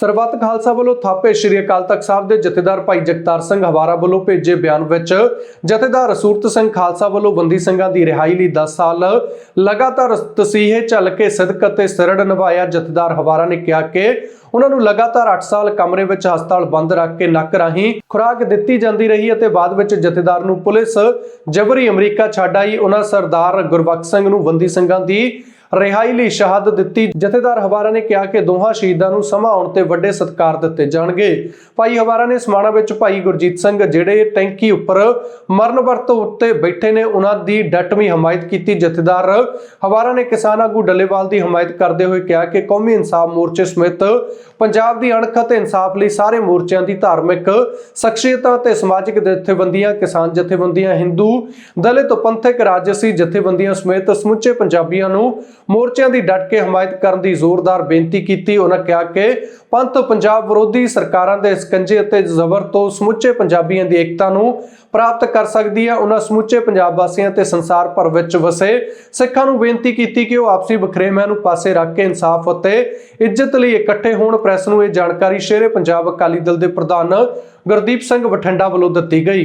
ਸਰਬੱਤ ਖਾਲਸਾ ਵੱਲੋਂ ਥਾਪੇ ਸ਼੍ਰੀ ਅਕਾਲ ਤਖਤ ਸਾਹਿਬ ਦੇ ਜਥੇਦਾਰ ਭਾਈ ਜਗਤਾਰ ਸਿੰਘ ਹਵਾਰਾ ਵੱਲੋਂ ਭੇਜੇ ਬਿਆਨ ਵਿੱਚ ਜਥੇਦਾਰ ਸੂਰਤ ਸਿੰਘ ਖਾਲਸਾ ਵੱਲੋਂ ਬੰਦੀ ਸਿੰਘਾਂ ਦੀ ਰਿਹਾਈ ਲਈ 10 ਸਾਲ ਲਗਾਤਾਰ ਤਸੀਹੇ ਚੱਲ ਕੇ ਸਿਦਕ ਅਤੇ ਸਰੜ ਨਿਭਾਇਆ ਜਥੇਦਾਰ ਹਵਾਰਾ ਨੇ ਕਿਹਾ ਕਿ ਉਹਨਾਂ ਨੂੰ ਲਗਾਤਾਰ 8 ਸਾਲ ਕਮਰੇ ਵਿੱਚ ਹਸਪਤਾਲ ਬੰਦ ਰੱਖ ਕੇ ਨੱਕ ਰਾਹੀਂ ਖੁਰਾਕ ਦਿੱਤੀ ਜਾਂਦੀ ਰਹੀ ਅਤੇ ਬਾਅਦ ਵਿੱਚ ਜਥੇਦਾਰ ਨੂੰ ਪੁਲਿਸ ਜਬਰੀ ਅਮਰੀਕਾ ਛੱਡ ਆਈ। ਉਹਨਾਂ ਸਰਦਾਰ ਗੁਰਬਖਸ਼ ਸਿੰਘ ਨੂੰ ਬੰਦੀ ਸਿੰਘਾਂ ਦੀ ਰਿਹਾਈ ਲਈ ਸ਼ਹਾਦਤ ਦਿੱਤੀ। ਜਥੇਦਾਰ ਹਵਾਰਾ ਨੇ ਕਿਹਾ ਕਿ ਦੋਹਾਂ ਸ਼ਹੀਦਾਂ ਨੂੰ ਸਮਾਂ ਆਉਣ ਤੇ ਵੱਡੇ ਸਤਿਕਾਰ ਦਿੱਤੇ ਜਾਣਗੇ। ਭਾਈ ਹਵਾਰਾ ਨੇ ਸਮਾਣਾ ਵਿੱਚ ਭਾਈ ਗੁਰਜੀਤ ਸਿੰਘ, ਜਿਹੜੇ ਟੈਂਕੀ ਉੱਪਰ ਮਰਨ ਵਰਤ ਉੱਤੇ ਬੈਠੇ ਨੇ, ਉਹਨਾਂ ਦੀ ਡਟਵੀਂ ਹਮਾਇਤ ਕੀਤੀ। ਜਥੇਦਾਰ ਹਵਾਰਾ ਨੇ ਕਿਸਾਨ ਆਗੂ ਡੱਲੇਵਾਲ ਦੀ ਹਮਾਇਤ ਕਰਦੇ ਹੋਏ ਕਿਹਾ ਕਿ ਕੌਮੀ ਇਨਸਾਫ ਮੋਰਚੇ ਸਮੇਤ ਪੰਜਾਬ ਦੀ ਅਣਖ ਅਤੇ ਇਨਸਾਫ ਲਈ ਸਾਰੇ ਮੋਰਚਿਆਂ ਦੀ ਧਾਰਮਿਕ ਸ਼ਖਸੀਅਤਾਂ ਤੇ ਸਮਾਜਿਕ ਜਥੇਬੰਦੀਆਂ, ਕਿਸਾਨ ਜਥੇਬੰਦੀਆਂ, ਹਿੰਦੂ ਦਲਿਤ ਪੰਥਕ ਰਾਜਸੀ ਜਥੇਬੰਦੀਆਂ ਸਮੇਤ ਸਮੁੱਚੇ ਪੰਜਾਬੀਆਂ ਨੂੰ ਮੋਰਚਿਆਂ ਦੀ ਡਟ ਕੇ ਹਮਾਇਤ ਕਰਨ ਦੀ ਜ਼ੋਰਦਾਰ ਬੇਨਤੀ ਕੀਤੀ। ਉਹਨਾਂ ਕਿਹਾ ਕਿ ਪੰਥ ਪੰਜਾਬ ਵਿਰੋਧੀ ਸਰਕਾਰਾਂ ਦੇ ਸਕੰਜੇ ਅਤੇ ਜ਼ਬਰ ਤੋਂ ਸਮੁੱਚੇ ਪੰਜਾਬੀਆਂ ਦੀ ਏਕਤਾ ਨੂੰ ਪ੍ਰਾਪਤ ਕਰ ਸਕਦੀ ਹੈ। ਉਹਨਾਂ ਸਮੁੱਚੇ ਪੰਜਾਬ ਵਾਸੀਆਂ ਤੇ ਸੰਸਾਰ ਭਰ ਵਿੱਚ ਵਸੇ ਸਿੱਖਾਂ ਨੂੰ ਬੇਨਤੀ ਕੀਤੀ ਕਿ ਉਹ ਆਪਸੀ ਬਖਰੇਵਿਆਂ ਨੂੰ ਪਾਸੇ ਰੱਖ ਕੇ ਇਨਸਾਫ ਅਤੇ ਇੱਜ਼ਤ ਲਈ ਇਕੱਠੇ ਹੋਣ। ਪ੍ਰੈਸ ਨੂੰ ਇਹ ਜਾਣਕਾਰੀ ਸ਼ੇਰੇ ਪੰਜਾਬ ਅਕਾਲੀ ਦਲ ਦੇ ਪ੍ਰਧਾਨ ਗੁਰਦੀਪ ਸਿੰਘ ਬਠਿੰਡਾ ਵੱਲੋਂ ਦਿੱਤੀ ਗਈ।